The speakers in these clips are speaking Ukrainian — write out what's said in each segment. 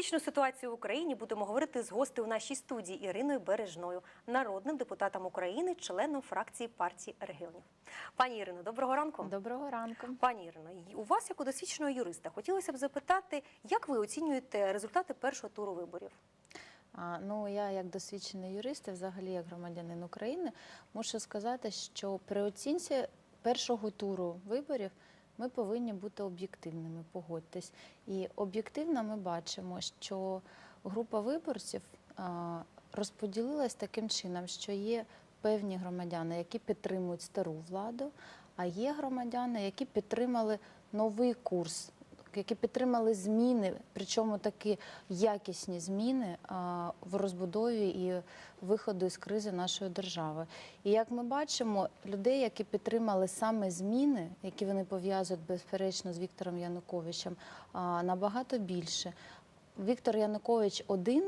політичну ситуацію в Україні будемо говорити з гостею у нашій студії Іриною Бережною, народним депутатом України, членом фракції партії регіонів. Пані Ірино, доброго ранку. Доброго ранку. Пані Ірино, у вас, як у досвідченого юриста, хотілося б запитати, як ви оцінюєте результати першого туру виборів? Ну я як досвідчений юрист, і взагалі як громадянин України, мушу сказати, що при оцінці першого туру виборів ми повинні бути об'єктивними, погодьтесь. І об'єктивно ми бачимо, що група виборців розподілилась таким чином, що є певні громадяни, які підтримують стару владу, а є громадяни, які підтримали новий курс які підтримали зміни, причому такі якісні зміни в розбудові і виходу із кризи нашої держави. І як ми бачимо, людей, які підтримали саме зміни, які вони пов'язують безперечно з Віктором Януковичем, набагато більше. Віктор Янукович один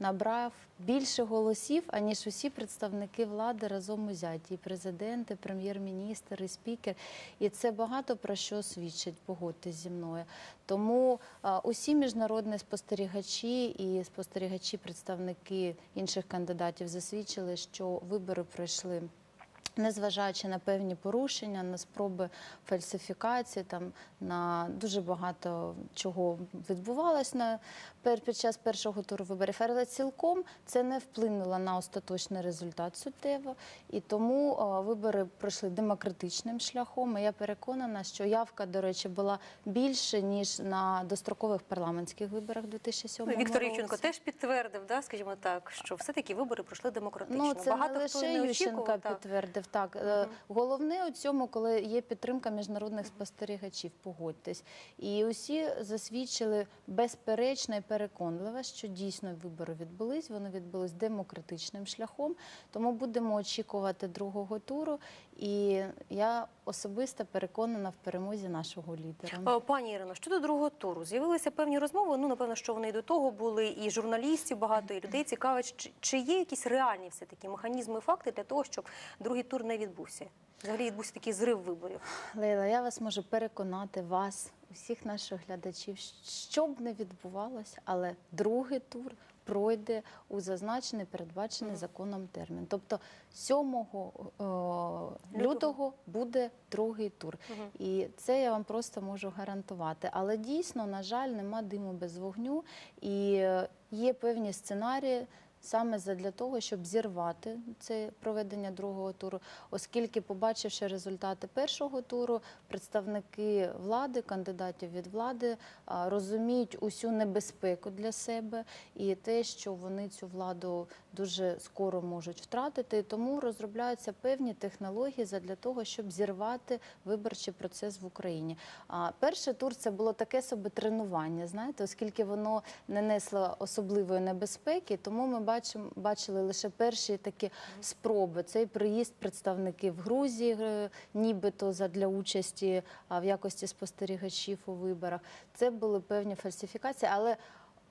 набрав більше голосів, аніж усі представники влади разом узяті. І президент, і прем'єр-міністр, і спікер. І це багато про що свідчить, погодьтесь зі мною. Тому а, усі міжнародні спостерігачі і спостерігачі, представники інших кандидатів засвідчили, що вибори пройшли. Незважаючи на певні порушення, на спроби фальсифікації, там на дуже багато чого відбувалось на під час першого туру виборів, але цілком це не вплинуло на остаточний результат суттєво. І тому е, вибори пройшли демократичним шляхом. І я переконана, що явка, до речі, була більше ніж на дострокових парламентських виборах 2007 Ну, Віктор році. Теж підтвердив, да, скажімо так, що все-таки вибори пройшли демократично. Ну, це Багато не хто лише не так. підтвердив. Так Угу. головне у цьому, коли є підтримка міжнародних спостерігачів, погодьтесь. І усі засвідчили безперечно і переконливо, що дійсно вибори відбулись. Вони відбулись демократичним шляхом. Тому будемо очікувати другого туру. І я особисто переконана в перемозі нашого лідера. Е, Пані Ірино, щодо другого туру, з'явилися певні розмови. Ну, напевно, що вони і до того були, і журналістів багато, і людей цікавить, чи, чи є якісь реальні все таки механізми факти для того, щоб другий тур не відбувся? Взагалі відбувся такий зрив виборів. Лейла, я вас можу переконати, вас, усіх наших глядачів, що б не відбувалося, але другий тур пройде у зазначений, передбачений законом термін. Тобто 7 е, лютого буде другий тур. І це я вам просто можу гарантувати. Але дійсно, на жаль, нема диму без вогню, і е, є певні сценарії. Саме для того, щоб зірвати це проведення другого туру, оскільки, побачивши результати першого туру, представники влади, кандидатів від влади розуміють усю небезпеку для себе і те, що вони цю владу дуже скоро можуть втратити. Тому розробляються певні технології для того, щоб зірвати виборчий процес в Україні. Перший тур це було таке собі тренування, знаєте, оскільки воно не несло особливої небезпеки, тому ми бачимо, бачили лише перші такі спроби. Цей приїзд представників Грузії, е, нібито задля участі в якості спостерігачів у виборах. Це були певні фальсифікації, але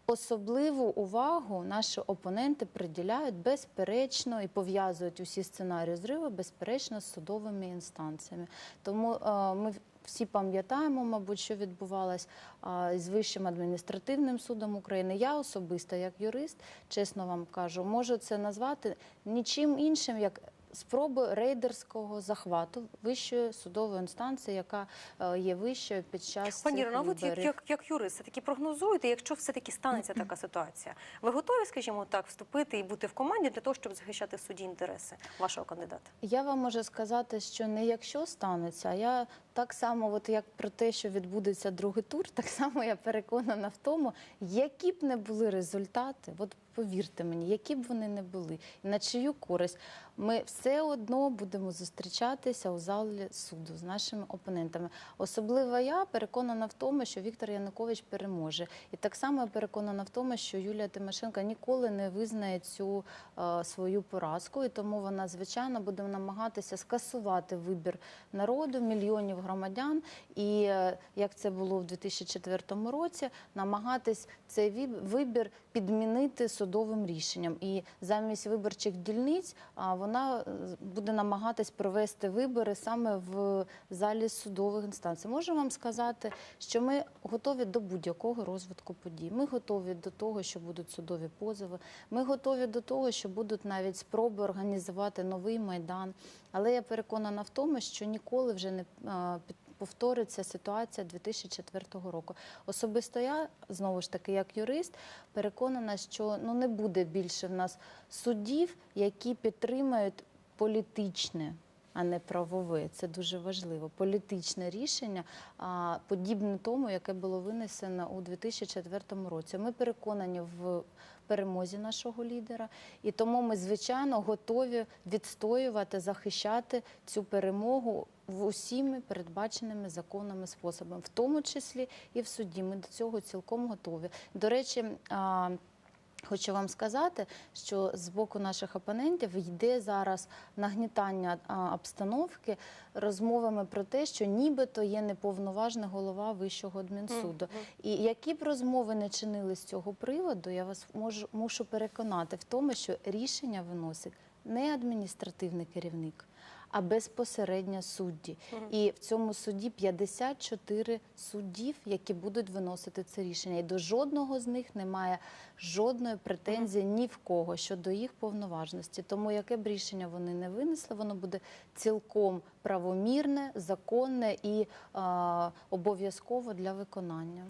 Особливу увагу наші опоненти приділяють безперечно і пов'язують усі сценарії зриву безперечно з судовими інстанціями. Тому е, ми всі пам'ятаємо, мабуть, що відбувалось з Вищим адміністративним судом України. Я особисто, як юрист, чесно вам кажу, можу це назвати нічим іншим, як спроби рейдерського захвату вищої судової інстанції, яка е, є вищою під час Пані цих ви як, як, як юрист, все-таки прогнозуєте, якщо все-таки станеться така ситуація, ви готові, скажімо так, вступити і бути в команді для того, щоб захищати в суді інтереси вашого кандидата? Я вам можу сказати, що не якщо станеться, а я так само, от як про те, що відбудеться другий тур, так само я переконана в тому, які б не були результати, от повірте мені, які б вони не були, на чию користь, ми все одно будемо зустрічатися у залі суду з нашими опонентами. Особливо я переконана в тому, що Віктор Янукович переможе. І так само я переконана в тому, що Юлія Тимошенко ніколи не визнає цю е, свою поразку, і тому вона, звичайно, буде намагатися скасувати вибір народу, мільйонів громадян, і е, як це було в 2004 році, намагатись цей вибір підмінити судовим рішенням. І замість виборчих дільниць вона е, буде намагатись провести вибори саме в залі судових інстанцій. Можу вам сказати, що ми готові до будь-якого розвитку подій. Ми готові до того, що будуть судові позови. Ми готові до того, що будуть навіть спроби організувати новий майдан. Але я переконана в тому, що ніколи вже не повториться ситуація 2004 року. Особисто я знову ж таки, як юрист, переконана, що ну не буде більше в нас судів, які підтримують політичне. А не правове, це дуже важливо. Політичне рішення, подібне тому, яке було винесено у 2004 році. Ми переконані в перемозі нашого лідера, і тому ми, звичайно, готові відстоювати, захищати цю перемогу в усіми передбаченими законами способами, в тому числі і в суді. Ми до цього цілком готові. До речі. Хочу вам сказати, що з боку наших опонентів йде зараз нагнітання обстановки розмовами про те, що нібито є неповноважний голова Вищого адмінсуду. І які б розмови не чинили з цього приводу, я вас можу мушу переконати в тому, що рішення виносить не адміністративний керівник. А безпосередньо судді, і в цьому суді 54 суддів, які будуть виносити це рішення. І до жодного з них немає жодної претензії ні в кого щодо їх повноважності. Тому яке б рішення вони не винесли, воно буде цілком правомірне, законне і а, обов'язково для виконання.